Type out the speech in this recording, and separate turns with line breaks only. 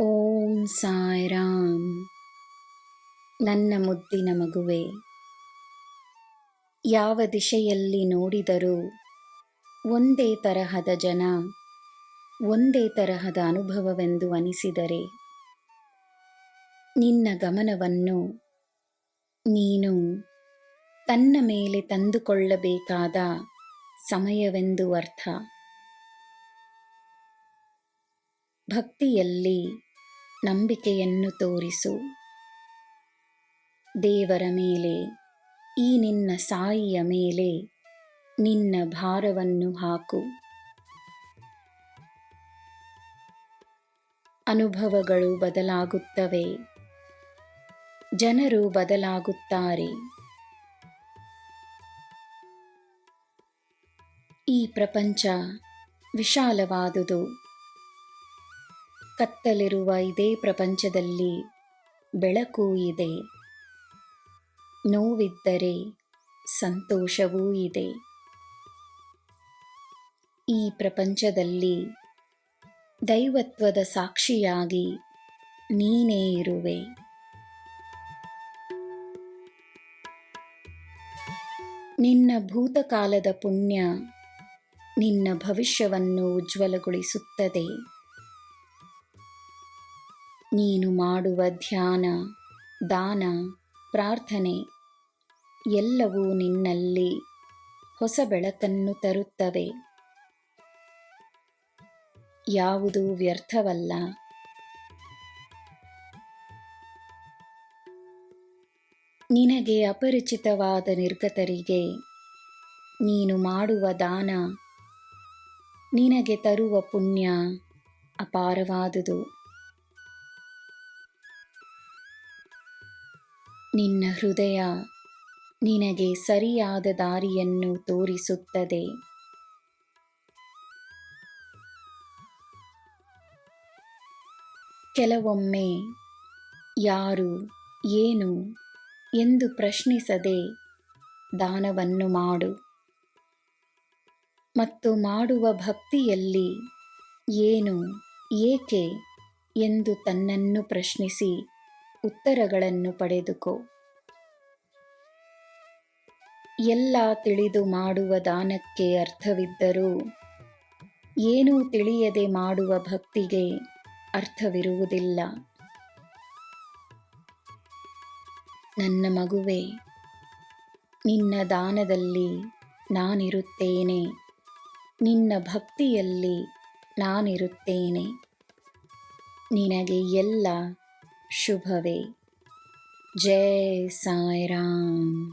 ಓಂ ಸಾಯಿರಾಮ್. ನನ್ನ ಮುದ್ದಿನ ಮಗುವೆ, ಯಾವ ದಿಶೆಯಲ್ಲಿ ನೋಡಿದರೂ ಒಂದೇ ತರಹದ ಜನ, ಒಂದೇ ತರಹದ ಅನುಭವವೆಂದು ಅನಿಸಿದರೆ ನಿನ್ನ ಗಮನವನ್ನು ನೀನು ತನ್ನ ಮೇಲೆ ತಂದುಕೊಳ್ಳಬೇಕಾದ ಸಮಯವೆಂದು ಅರ್ಥ. ಭಕ್ತಿಯಲ್ಲಿ ನಂಬಿಕೆಯನ್ನು ತೋರಿಸು. ದೇವರ ಮೇಲೆ, ಈ ನಿನ್ನ ಸಾಯಿಯ ಮೇಲೆ ನಿನ್ನ ಭಾರವನ್ನು ಹಾಕು. ಅನುಭವಗಳು ಬದಲಾಗುತ್ತವೆ. ಜನರು ಬದಲಾಗುತ್ತಾರೆ. ಈ ಪ್ರಪಂಚ ವಿಶಾಲವಾದುದು. ಕತ್ತಲಿರುವ ಇದೇ ಪ್ರಪಂಚದಲ್ಲಿ ಬೆಳಕು ಇದೆ. ನೋವಿದ್ದರೆ ಸಂತೋಷವೂ ಇದೆ. ಈ ಪ್ರಪಂಚದಲ್ಲಿ ದೈವತ್ವದ ಸಾಕ್ಷಿಯಾಗಿ ನೀನೇ ಇರುವೆ. ನಿನ್ನ ಭೂತಕಾಲದ ಪುಣ್ಯ ನಿನ್ನ ಭವಿಷ್ಯವನ್ನು ಉಜ್ವಲಗೊಳಿಸುತ್ತದೆ. ನೀನು ಮಾಡುವ ಧ್ಯಾನ, ದಾನ, ಪ್ರಾರ್ಥನೆ ಎಲ್ಲವೂ ನಿನ್ನಲ್ಲಿ ಹೊಸ ಬೆಳಕನ್ನು ತರುತ್ತವೆ. ಯಾವುದೂ ವ್ಯರ್ಥವಲ್ಲ. ನಿನಗೆ ಅಪರಿಚಿತವಾದ ನಿರ್ಗತರಿಗೆ ನೀನು ಮಾಡುವ ದಾನ, ನಿನಗೆ ತರುವ ಪುಣ್ಯ ಅಪಾರವಾದುದು. ನಿನ್ನ ಹೃದಯ ನಿನಗೆ ಸರಿಯಾದ ದಾರಿಯನ್ನು ತೋರಿಸುತ್ತದೆ. ಕೆಲವೊಮ್ಮೆ ಯಾರು ಏನು ಎಂದು ಪ್ರಶ್ನಿಸದೆ ದಾನವನ್ನು ಮಾಡು. ಮತ್ತು ಮಾಡುವ ಭಕ್ತಿಯಲ್ಲಿ ಏನು ಏಕೆ ಎಂದು ತನ್ನನ್ನು ಪ್ರಶ್ನಿಸಿ. ಉತ್ತರಗಳನ್ನು ಪಡೆದುಕೋ. ಎಲ್ಲ ತಿಳಿದು ಮಾಡುವ ದಾನಕ್ಕೆ ಅರ್ಥವಿದ್ದರೂ, ಏನೂ ತಿಳಿಯದೆ ಮಾಡುವ ಭಕ್ತಿಗೆ ಅರ್ಥವಿರುವುದಿಲ್ಲ. ನನ್ನ ಮಗುವೆ, ನಿನ್ನ ದಾನದಲ್ಲಿ ನಾನಿರುತ್ತೇನೆ. ನಿನ್ನ ಭಕ್ತಿಯಲ್ಲಿ ನಾನಿರುತ್ತೇನೆ. ನಿನಗೆ ಎಲ್ಲ शुभवे। जय साई राम